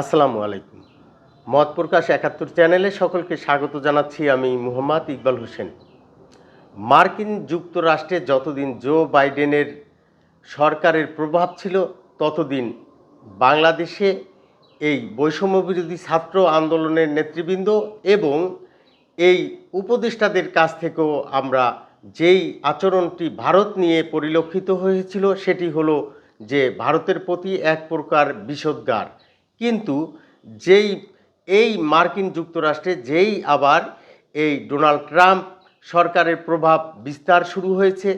আসসালামু আলাইকুম। মত প্রকাশ একাত্তর চ্যানেলে সকলকে স্বাগত জানাচ্ছি আমি মুহাম্মদ ইকবাল হোসেন। মার্কিন যুক্তরাষ্ট্রে যতদিন জো বাইডেনের সরকারের প্রভাব ছিল, ততদিন বাংলাদেশে এই বৈষম্য বিরোধী ছাত্র আন্দোলনের নেতৃবৃন্দ এবং এই উপদেষ্টাদের কাছ থেকেও আমরা যেই আচরণটি ভারত নিয়ে পরিলক্ষিত হয়েছিল, সেটি হলো যে ভারতের প্রতি এক প্রকার বিষোদ্গার। কিন্তু যেই, এই মার্কিন যুক্তরাষ্ট্রে যেই আবার এই ডোনাল্ড ট্রাম্প সরকারের প্রভাব বিস্তার শুরু হয়েছে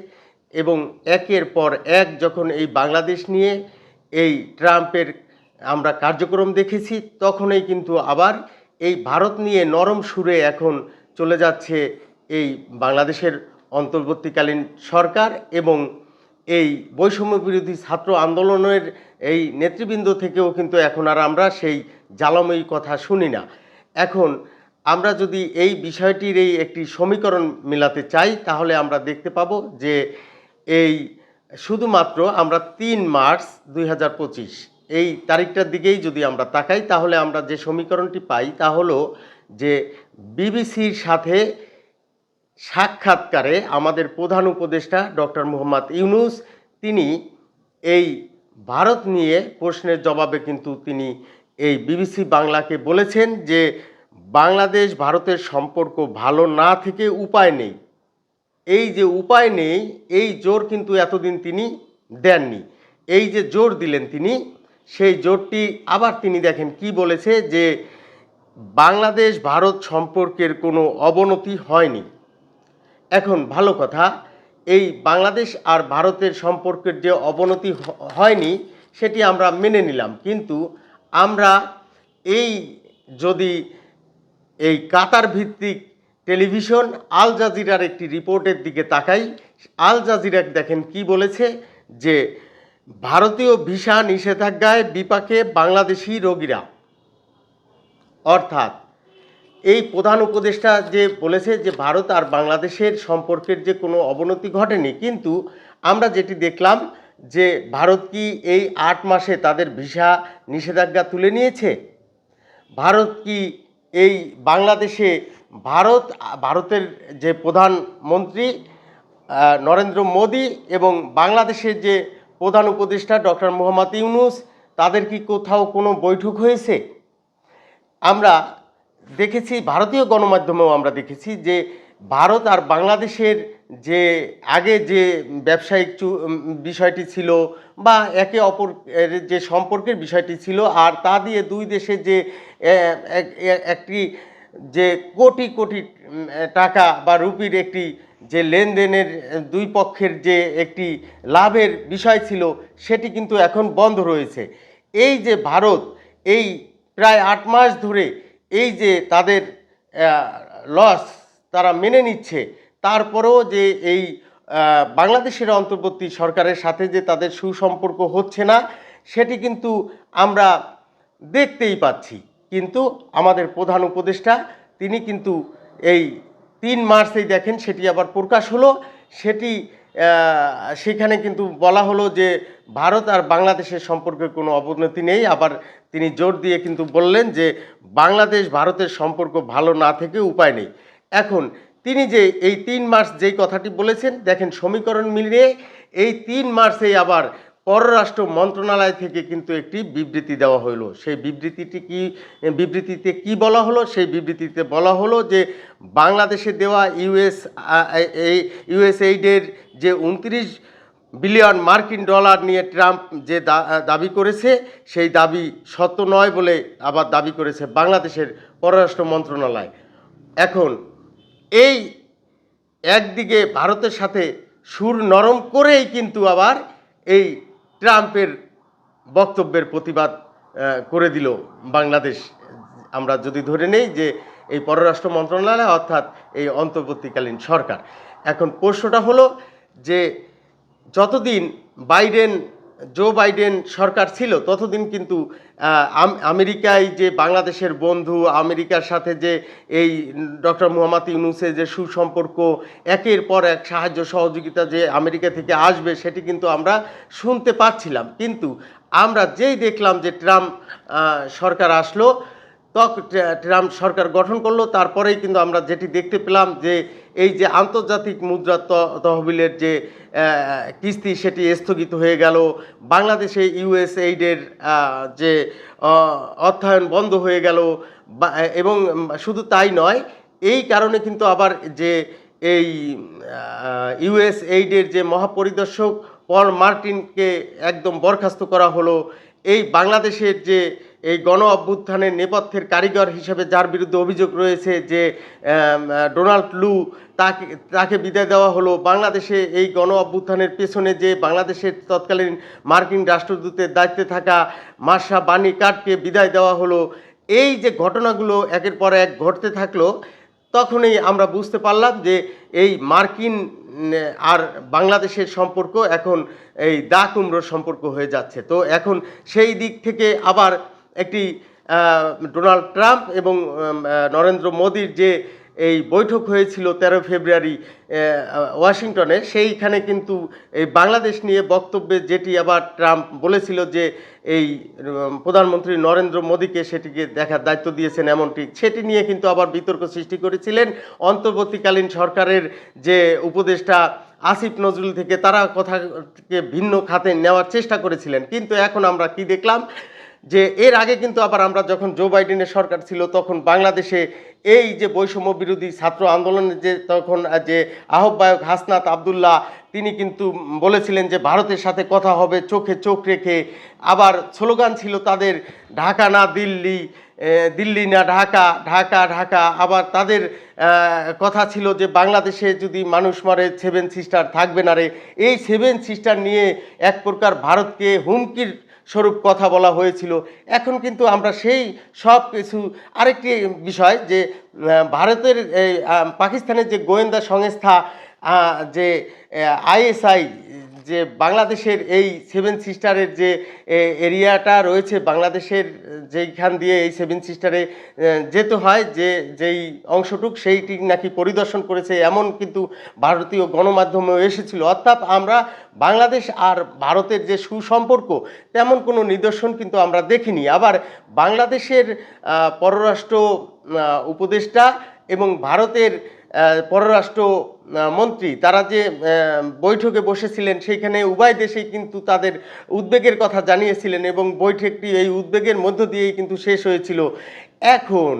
এবং একের পর এক যখন এই বাংলাদেশ নিয়ে এই ট্রাম্পের আমরা কার্যক্রম দেখেছি, তখনই কিন্তু আবার এই ভারত নিয়ে নরম সুরে এখন চলে যাচ্ছে এই বাংলাদেশের অন্তর্বর্তীকালীন সরকার এবং এই বৈষম্য বিরোধী ছাত্র আন্দোলনের এই নেতৃবৃন্দ থেকেও কিন্তু এখন আর আমরা সেই জ্বালাময়ী কথা শুনি না। এখন আমরা যদি এই বিষয়টির এই একটি সমীকরণ মিলাতে চাই, তাহলে আমরা দেখতে পাবো যে এই শুধুমাত্র আমরা তিন মার্চ দুই হাজার পঁচিশ, এই তারিখটার দিকেই যদি আমরা তাকাই, তাহলে আমরা যে সমীকরণটি পাই তা হলো যে বিবিসির সাথে সাক্ষাৎকারে আমাদের প্রধান উপদেষ্টা ডক্টর মোহাম্মদ ইউনুস, তিনি এই ভারত নিয়ে প্রশ্নের জবাবে কিন্তু তিনি এই বিবিসি বাংলাকে বলেছেন যে বাংলাদেশ ভারতের সম্পর্ক ভালো না থেকে উপায় নেই। এই যে উপায় নেই, এই জোর কিন্তু এতদিন তিনি দেননি। এই যে জোর দিলেন তিনি, সেই জোরটি আবার তিনি দেখেন কি বলেছে যে বাংলাদেশ ভারত সম্পর্কের কোনো অবনতি হয়নি। এখন ভালো কথা এই বাংলাদেশ আর ভারতের সম্পর্কের যে অবনতি হয়নি, সেটি আমরা মেনে নিলাম। কিন্তু আমরা এই যদি এই কাতার ভিত্তিক টেলিভিশন, আল জাজিরার একটি রিপোর্টের দিকে তাকাই, আল জাজিরা দেখেন কি বলেছে যে, ভারতীয় ভিসা নিষেধাজ্ঞায় বিপাকে বাংলাদেশি রোগীরা। অর্থাৎ এই প্রধান উপদেষ্টা যে বলেছে যে ভারত আর বাংলাদেশের সম্পর্কের যে কোনো অবনতি ঘটেনি, কিন্তু আমরা যেটি দেখলাম যে ভারত কি এই আট মাসে তাদের ভিসা নিষেধাজ্ঞা তুলে নিয়েছে? ভারত কি এই বাংলাদেশে ভারত, ভারতের যে প্রধানমন্ত্রী নরেন্দ্র মোদী এবং বাংলাদেশের যে প্রধান উপদেষ্টা ডক্টর মোহাম্মদ ইউনুস, তাদের কি কোথাও কোনো বৈঠক হয়েছে? আমরা দেখেছি, ভারতীয় গণমাধ্যমেও আমরা দেখেছি যে ভারত আর বাংলাদেশের যে, আগে যে ব্যবসায়িক বিষয়টি ছিল বা একে অপর যে সম্পর্কের বিষয়টি ছিল আর তা দিয়ে দুই দেশের যে একটি যে কোটি কোটি টাকা বা রুপির একটি যে লেনদেনের দুই পক্ষের যে একটি লাভের বিষয় ছিল, সেটি কিন্তু এখন বন্ধ রয়েছে। এই যে ভারত, এই প্রায় আট মাস ধরে এই যে তাদের লস তারা মেনে নিচ্ছে, তারপরেও যে এই বাংলাদেশের অন্তর্বর্তী সরকারের সাথে যে তাদের সুসম্পর্ক হচ্ছে না, সেটি কিন্তু আমরা দেখতেই পাচ্ছি। কিন্তু আমাদের প্রধান উপদেষ্টা, তিনি কিন্তু এই তিন মার্চেই দেখেন সেটি আবার প্রকাশ হলো, সেটি সেখানে কিন্তু বলা হলো যে ভারত আর বাংলাদেশের সম্পর্কে কোনো অবনতি নেই। আবার তিনি জোর দিয়ে কিন্তু বললেন যে বাংলাদেশ ভারতের সম্পর্ক ভালো না থেকে উপায় নেই। এখন তিনি যে এই তিন মাস যেই কথাটি বলেছেন, দেখেন সমীকরণ মিলিয়ে এই তিন মাসেই আবার পররাষ্ট্র মন্ত্রণালয় থেকে কিন্তু একটি বিবৃতি দেওয়া হলো সেই বিবৃতিটি কি, বিবৃতিতে কি বলা হলো? সেই বিবৃতিতে বলা হলো যে বাংলাদেশে দেওয়া ইউএস এই ইউএসএইডের যে উনত্রিশ বিলিয়ন মার্কিন ডলার নিয়ে ট্রাম্প যে দাবি করেছে, সেই দাবি সত্য নয় বলে আবার দাবি করেছে বাংলাদেশের পররাষ্ট্র মন্ত্রণালয়। এখন এই একদিকে ভারতের সাথে সুর নরম করেই কিন্তু আবার এই ট্রাম্পের বক্তব্যের প্রতিবাদ করে দিল বাংলাদেশ। আমরা যদি ধরে নেই যে এই পররাষ্ট্র মন্ত্রণালয় অর্থাৎ এই অন্তর্বর্তীকালীন সরকার। এখন প্রশ্নটা হলো যে যতদিন বাইডেন জো বাইডেন সরকার ছিল, ততদিন কিন্তু আমেরিকায় যে বাংলাদেশের বন্ধু, আমেরিকার সাথে যে এই ডক্টর মোহাম্মদ ইউনুসের যে সুসম্পর্ক, একের পর এক সাহায্য সহযোগিতা যে আমেরিকা থেকে আসবে, সেটি কিন্তু আমরা শুনতে পাচ্ছিলাম। কিন্তু আমরা যেই দেখলাম যে ট্রাম্প সরকার আসলো তখন ট্রাম্প সরকার গঠন করল, তারপরেই কিন্তু আমরা যেটি দেখতে পেলাম যে এই যে আন্তর্জাতিক মুদ্রা তহবিলের যে কিস্তি সেটি স্থগিত হয়ে গেল। বাংলাদেশে ইউএস এইডের যে অর্থায়ন বন্ধ হয়ে গেল। এবং শুধু তাই নয়, এই কারণে কিন্তু আবার যে এই ইউএস এইডের যে মহাপরিদর্শক পল মার্টিনকে একদম বরখাস্ত করা হলো। এই বাংলাদেশের যে এই গণ অভ্যুত্থানের নেপথ্যের কারিগর হিসেবে যার বিরুদ্ধে অভিযোগ রয়েছে যে ডোনাল্ড লু তাকে তাকে বিদায় দেওয়া হলো, বাংলাদেশে এই গণ অভ্যুত্থানের পেছনে যে বাংলাদেশের তৎকালীন মার্কিন রাষ্ট্রদূতের দায়িত্বে থাকা মার্শা বানি কার্ডকে বিদায় দেওয়া হলো, এই যে ঘটনাগুলো একের পর এক ঘটতে থাকল, তখনই আমরা বুঝতে পারলাম যে এই মার্কিন আর বাংলাদেশের সম্পর্ক এখন এই দা কুমড়োর সম্পর্ক হয়ে যাচ্ছে। তো এখন সেই দিক থেকে আবার একটি ডোনাল্ড ট্রাম্প এবং নরেন্দ্র মোদির যে এই বৈঠক হয়েছিল তেরো ফেব্রুয়ারি ওয়াশিংটনে, সেইখানে কিন্তু এই বাংলাদেশ নিয়ে বক্তব্যে যেটি আবার ট্রাম্প বলেছিল যে এই প্রধানমন্ত্রী নরেন্দ্র মোদীকে সেটিকে দেখার দায়িত্ব দিয়েছেন এমনটি, সেটি নিয়ে কিন্তু আবার বিতর্ক সৃষ্টি করেছিলেন। অন্তর্বর্তীকালীন সরকারের যে উপদেষ্টা আসিফ নজরুল থেকে তারা কথাকে ভিন্ন খাতে নেওয়ার চেষ্টা করেছিলেন। কিন্তু এখন আমরা কি দেখলাম? যে এর আগে কিন্তু আবার আমরা যখন জো বাইডেনের সরকার ছিল, তখন বাংলাদেশে এই যে বৈষম্য বিরোধী ছাত্র আন্দোলনের যে তখন যে আহ্বায়ক হাসনাত আবদুল্লাহ, তিনি কিন্তু বলেছিলেন যে ভারতের সাথে কথা হবে, চোখে চোখ রেখে। আবার স্লোগান ছিল তাদের, ঢাকা না দিল্লি দিল্লি না ঢাকা ঢাকা ঢাকা। আবার তাদের কথা ছিল যে বাংলাদেশে যদি মানুষ মারে সেভেন সিস্টার থাকবে না রে। এই সেভেন সিস্টার নিয়ে এক প্রকার ভারতকে হুমকির স্বরূপ কথা বলা হয়েছিল। এখন কিন্তু আমরা সেই সব কিছু আরেকটি বিষয় যে ভারতের পাকিস্তানের যে গোয়েন্দা সংস্থা যে আইএসআই যে বাংলাদেশের এই সেভেন সিস্টারের যে এরিয়াটা রয়েছে, বাংলাদেশের যেইখান দিয়ে এই সেভেন সিস্টারে যেতে হয়, যে, যেই অংশটুক, সেইটি নাকি পরিদর্শন করেছে, এমন কিন্তু ভারতীয় গণমাধ্যমেও এসেছিল। অর্থাৎ আমরা বাংলাদেশ আর ভারতের যে সুসম্পর্ক, তেমন কোনো নিদর্শন কিন্তু আমরা দেখিনি। আবার বাংলাদেশের পররাষ্ট্র উপদেষ্টা এবং ভারতের পররাষ্ট্র মন্ত্রী, তারা যে বৈঠকে বসেছিলেন, সেইখানে উভয় দেশেই কিন্তু তাদের উদ্বেগের কথা জানিয়েছিলেন এবং বৈঠকটি এই উদ্বেগের মধ্য দিয়েই কিন্তু শেষ হয়েছিল। এখন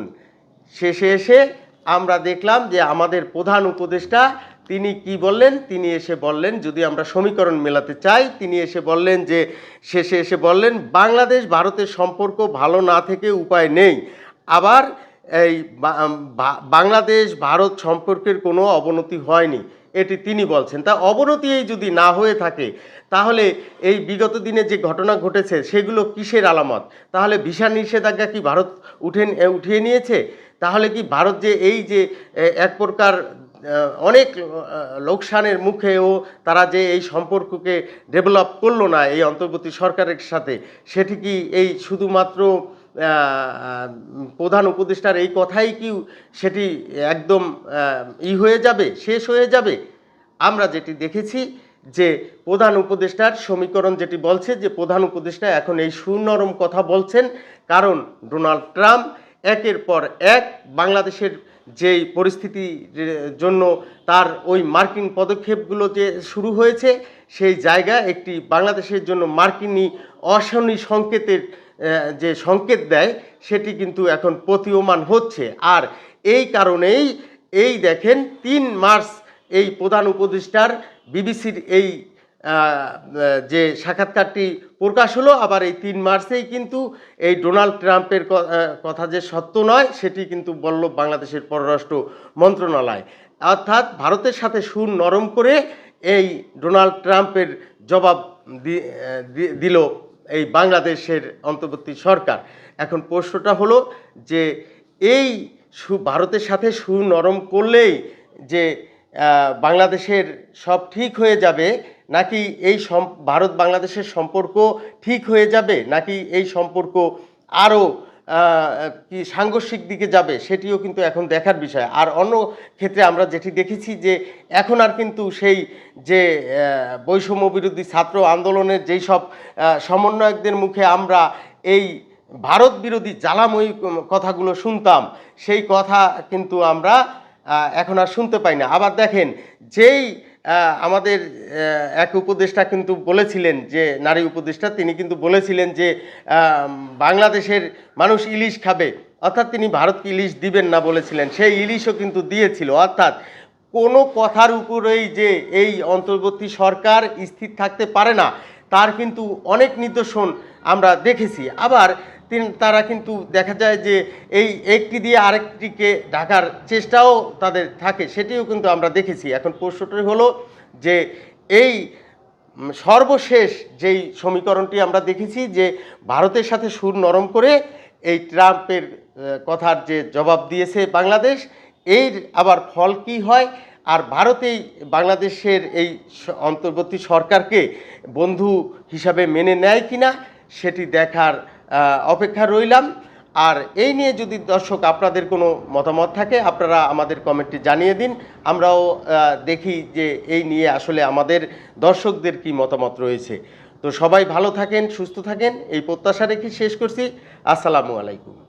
শেষে এসে আমরা দেখলাম যে আমাদের প্রধান উপদেষ্টা, তিনি কি বললেন? তিনি এসে বললেন, যদি আমরা সমীকরণ মেলাতে চাই, তিনি এসে বললেন যে, শেষে এসে বললেন, বাংলাদেশ, ভারতের সম্পর্ক ভালো না থেকে উপায় নেই। আবার এই বাংলাদেশ, ভারত সম্পর্কের কোনো অবনতি হয়নি, এটি তিনি বলছেন। তা অবনতি এই যদি না হয়ে থাকে, তাহলে এই বিগত দিনে যে ঘটনা ঘটেছে, সেগুলো কিসের আলামত? তাহলে ভিসা নিষেধাজ্ঞা কি ভারত উঠে উঠিয়ে নিয়েছে? তাহলে কি ভারত যে এই যে এক প্রকার অনেক লোকসানের মুখেও তারা যে এই সম্পর্ককে ডেভেলপ করল না এই অন্তর্বর্তী সরকারের সাথে, সেটি কি এই শুধুমাত্র প্রধান উপদেষ্টার এই কথাই কি সেটি একদম ই হয়ে যাবে, শেষ হয়ে যাবে? আমরা যেটি দেখেছি যে প্রধান উপদেষ্টার সমীকরণ যেটি বলছে যে প্রধান উপদেষ্টা এখন এই সুনরম কথা বলছেন, কারণ ডোনাল্ড ট্রাম্প একের পর এক বাংলাদেশের যেই পরিস্থিতির জন্য তার ওই মার্কিন পদক্ষেপগুলো যে শুরু হয়েছে, সেই জায়গা একটি বাংলাদেশের জন্য মার্কিনী অশনি সংকেতের যে সংকেত দেয়, সেটি কিন্তু এখন প্রতীয়মান হচ্ছে। আর এই কারণেই এই দেখেন, তিন মার্চ এই প্রধান উপদেষ্টার বিবিসির এই যে সাক্ষাৎকারটি প্রকাশ হলো, আবার এই তিন মার্চেই কিন্তু এই ডোনাল্ড ট্রাম্পের কথা যে সত্য নয়, সেটি কিন্তু বলল বাংলাদেশের পররাষ্ট্র মন্ত্রণালয়। অর্থাৎ ভারতের সাথে সুর নরম করে এই ডোনাল্ড ট্রাম্পের জবাব দিল এই বাংলাদেশের অন্তর্বর্তী সরকার। এখন প্রশ্নটা হলো যে এই সু, ভারতের সাথে সুনরম করলেই যে বাংলাদেশের সব ঠিক হয়ে যাবে, নাকি এই ভারত বাংলাদেশের সম্পর্ক ঠিক হয়ে যাবে, নাকি এই সম্পর্ক আরও কি সাংঘর্ষিক দিকে যাবে সেটিও কিন্তু এখন দেখার বিষয়। আর অন্য ক্ষেত্রে আমরা যেটি দেখেছি যে এখন আর কিন্তু সেই যে বৈষম্য বিরোধী ছাত্র আন্দোলনের যেই সব সমন্বয়কদের মুখে আমরা এই ভারত বিরোধী জ্বালাময়ী কথাগুলো শুনতাম, সেই কথা কিন্তু আমরা এখন আর শুনতে পাই না। আবার দেখেন, যেই আমাদের এক উপদেষ্টা কিন্তু বলেছিলেন যে, নারী উপদেষ্টা, তিনি কিন্তু বলেছিলেন যে বাংলাদেশের মানুষ ইলিশ খাবে, অর্থাৎ তিনি ভারতকে ইলিশ দিবেন না বলেছিলেন, সেই ইলিশও কিন্তু দিয়েছিল। অর্থাৎ কোনো কথার উপরেই যে এই অন্তর্বর্তী সরকার স্থির থাকতে পারে না, তার কিন্তু অনেক নিদর্শন আমরা দেখেছি। আবার তারা কিন্তু দেখা যায় যে এই একটি দিয়ে আরেকটিকে ঢাকার চেষ্টাও তাদের থাকে, সেটিও কিন্তু আমরা দেখেছি। এখন প্রশ্নটি হলো যে এই সর্বশেষ যেই সমীকরণটি আমরা দেখেছি যে ভারতের সাথে সুর নরম করে এই ট্রাম্পের কথার যে জবাব দিয়েছে বাংলাদেশ, এর আবার ফল কি হয়? আর ভারতেই বাংলাদেশের এই অন্তর্বর্তী সরকারকে বন্ধু হিসাবে মেনে নেয় কিনা, সেটি দেখার অপেক্ষা রইলাম। আর এই নিয়ে যদি দর্শক আপনাদের কোনো মতামত থাকে, আপনারা আমাদের কমেন্টে জানিয়ে দিন। আমরাও দেখি যে এই নিয়ে আসলে আমাদের দর্শকদের কি মতামত রয়েছে। তো সবাই ভালো থাকেন, সুস্থ থাকেন, এই প্রত্যাশা রেখে শেষ করছি। আসসালামু আলাইকুম।